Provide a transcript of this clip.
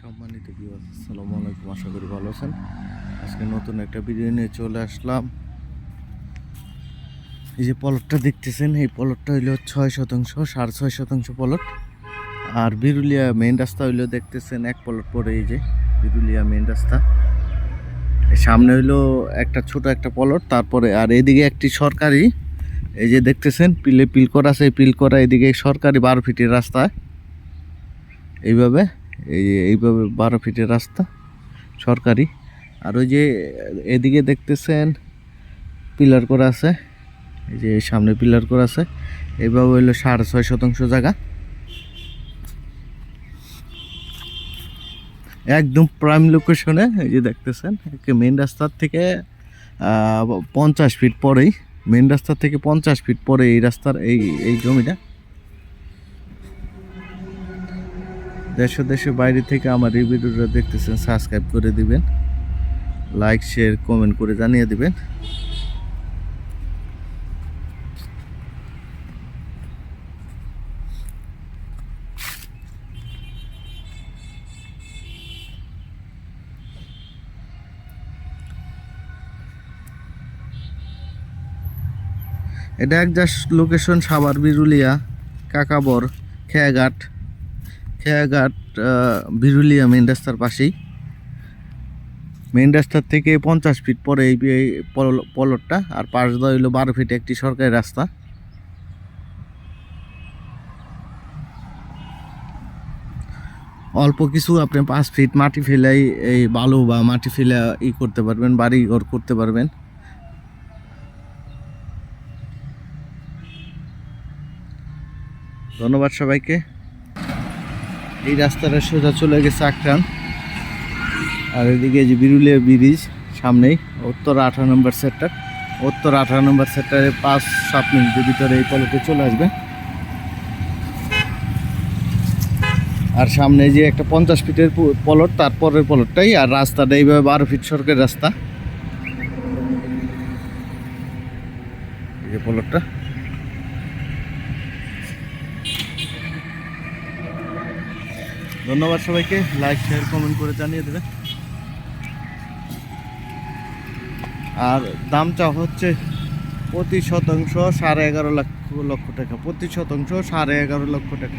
সম্মানিত ভিউয়ার্স আসসালামু আলাইকুম। আশা করি ভালো আছেন। আজকে নতুন একটা ভিডিও নিয়ে চলে আসলাম। এই যে পলটটা দেখতেছেন, এই পলটটা হইল ছয় শতাংশ, সাড়ে ছয় শতাংশ পলট আর বিরুলিয়া মেইন রাস্তা হইল দেখতেছেন, এক পলট পরে এই যে বিরুলিয়া মেইন রাস্তা। সামনে হইল একটা ছোট একটা পলট তারপরে আর এদিকে একটি সরকারি, এই যে দেখতেছেন, পিলে পিল করা আছে, এই পিল করা এদিকে সরকারি বারো ফিটের রাস্তা। এইভাবে এই এইভাবে বারো ফিটের রাস্তা, সরকারি। আর ওই যে এদিকে দেখতেছেন পিলার করা আছে, এই যে সামনে পিলার করা আছে। এইভাবে হইল সাড়ে ছয় শতাংশ জায়গা। একদম প্রাইম লোকেশনে, এই যে দেখতেছেন মেন রাস্তার থেকে পঞ্চাশ ফিট পরেই মেন রাস্তার থেকে পঞ্চাশ ফিট পরে এই রাস্তার, এই এই জমিটা। দেশ দেশের বাইরে থেকে আমার এই ভিডিওটা দেখতেছেন সাবস্ক্রাইব করে দিবেন লাইক শেয়ার কমেন্ট করে জানিয়ে দিবেন। এটা এক just location Savar, Birulia, Kakabar, Kheyaghat. Kheyaghat Birulia main রাস্তার পাশেই। মেন রাস্তার থেকে পঞ্চাশ ফিট পরে এই এই পল- পলটটা, আর পাশ দেওয়া হইল বারো ফিট একটি সরকারি রাস্তা। অল্প কিছু আপনি পাঁচ ফিট মাটি ফেলাই এই বালু বা মাটি ফেলে ই করতে পারবেন বাড়ি ঘর করতে পারবেন। ধন্যবাদ সবাইকে। এই রাস্তাটা সোজা চলে গেছে আক্রান। আর এদিকে যে বিরুলিয়া ব্রিজ, সামনেই উত্তর আঠারো নম্বর সেক্টর। উত্তর আঠারো নম্বর সেক্টরে পাঁচ, সাত মিনিটের ভিতরে এই পলটে চলে আসবে। আর সামনে যে একটা পঞ্চাশ ফিটের পলট তারপরের পলটটাই, আর রাস্তাটা এইভাবে বারো ফিট সড়কের রাস্তা। এই পলটটা। ধন্যবাদ সবাইকে। লাইক শেয়ার কমেন্ট করে জানিয়ে দেবে আর দামটা হচ্ছে প্রতি শতাংশ সাড়ে এগারো লক্ষ লক্ষ টাকা। প্রতি শতাংশ সাড়ে এগারো লক্ষ টাকা।